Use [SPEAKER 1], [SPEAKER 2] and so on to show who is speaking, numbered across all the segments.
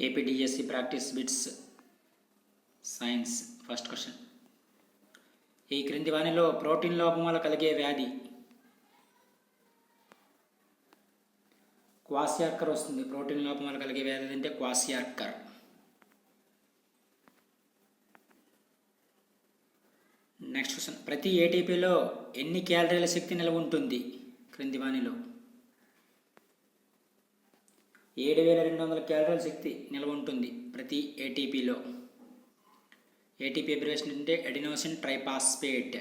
[SPEAKER 1] APDSC practice bits science first question ఈ క్రింది వానిలో ప్రోటీన్ లోపం వల్ల కలిగే వ్యాధి క్వాసియార్కర్ వస్తుంది. ప్రోటీన్ లోపం వల్ల కలిగే వ్యాధి అంటే క్వాసియార్కర్. నెక్స్ట్ క్వశ్చన్ ప్రతి ఏటీపీలో ఎన్ని క్యాలరీల శక్తి నిల్వ ఉంటుంది క్రింది వానిలో ఏడు వేల రెండు వందల క్యాలరీల శక్తి నిల్వ ఉంటుంది ప్రతి ఏటీపీలో ఏటీపీ అబ్రివేషన్ అంటే ఎడినోసిన్ ట్రైపాస్పేట్.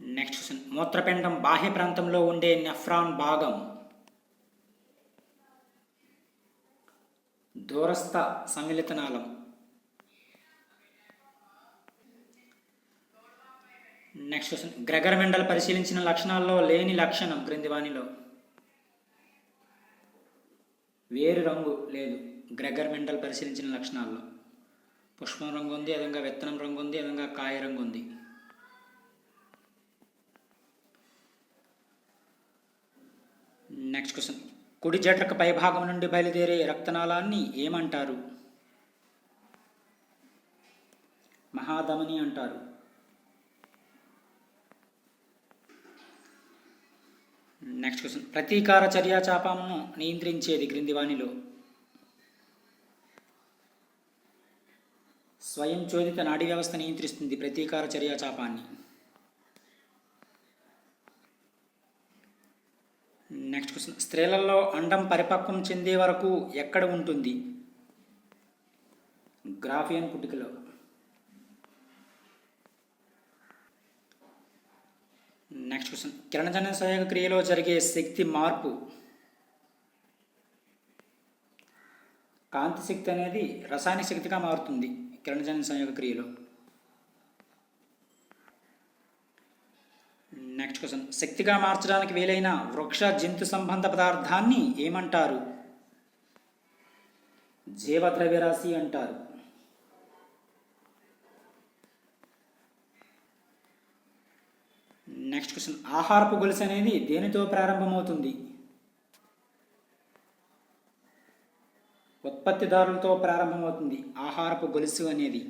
[SPEAKER 1] Next question. మూత్రపిండం బాహ్య ప్రాంతంలో ఉండే నెఫ్రాన్ భాగం. దూరస్థ సమ్మిళిత నాళం. నెక్స్ట్ క్వశ్చన్ గ్రెగర్ మెండల్ పరిశీలించిన లక్షణాల్లో లేని లక్షణం క్రింది వేరు రంగు లేదు. గ్రెగర్ మెండల్ పరిశీలించిన లక్షణాల్లో. పుష్పం రంగు ఉంది అదంగా విత్తనం రంగు ఉంది అదంగా కాయ రంగు ఉంది. నెక్స్ట్ క్వశ్చన్ కుడి జఠరక పైభాగం నుండి బయలుదేరే రక్తనాళాన్ని ఏమంటారు? మహాధమని అంటారు. నెక్స్ట్ క్వశ్చన్ ప్రతీకార చర్యాచాపమును నియంత్రించేది క్రింది వాణిలో స్వయం చోదిత నాడీ వ్యవస్థ నియంత్రిస్తుంది ప్రతీకార చర్యాచాపాన్ని నెక్స్ట్ క్వశ్చన్ స్త్రీలలో అండం పరిపక్వం చెందే వరకు ఎక్కడ ఉంటుంది? గ్రాఫియన్ పుట్టుకలో నెక్స్ట్ క్వశ్చన్ కిరణజన సహాయక క్రియలో జరిగే శక్తి మార్పు. కాంతి శక్తి అనేది రసాయన శక్తిగా మారుతుంది కిరణజన సంయోగ క్రియలో. నెక్స్ట్ క్వశ్చన్ శక్తిగా మార్చడానికి వీలైన వృక్ష జంతు సంబంధ పదార్థాన్ని ఏమంటారు? జీవద్రవ్యరాశి అంటారు. నెక్స్ట్ క్వశ్చన్ ఆహారపు గొలుసు అనేది దేనితో ప్రారంభమవుతుంది? ఉత్పత్తిదారులతో ప్రారంభమవుతుంది. ఆహారపు గొలుసు అనేది.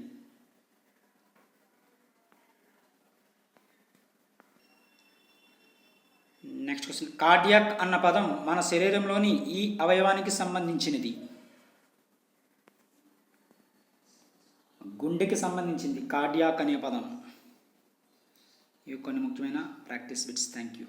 [SPEAKER 1] నెక్స్ట్ క్వశ్చన్ కార్డియాక్ అన్న పదం మన శరీరంలోని ఈ అవయవానికి సంబంధించినది. గుండెకి సంబంధించింది. కార్డియాక్ అనే పదం. ఇవి కొన్ని ముఖ్యమైన ప్రాక్టీస్ బిట్స్ థ్యాంక్ యూ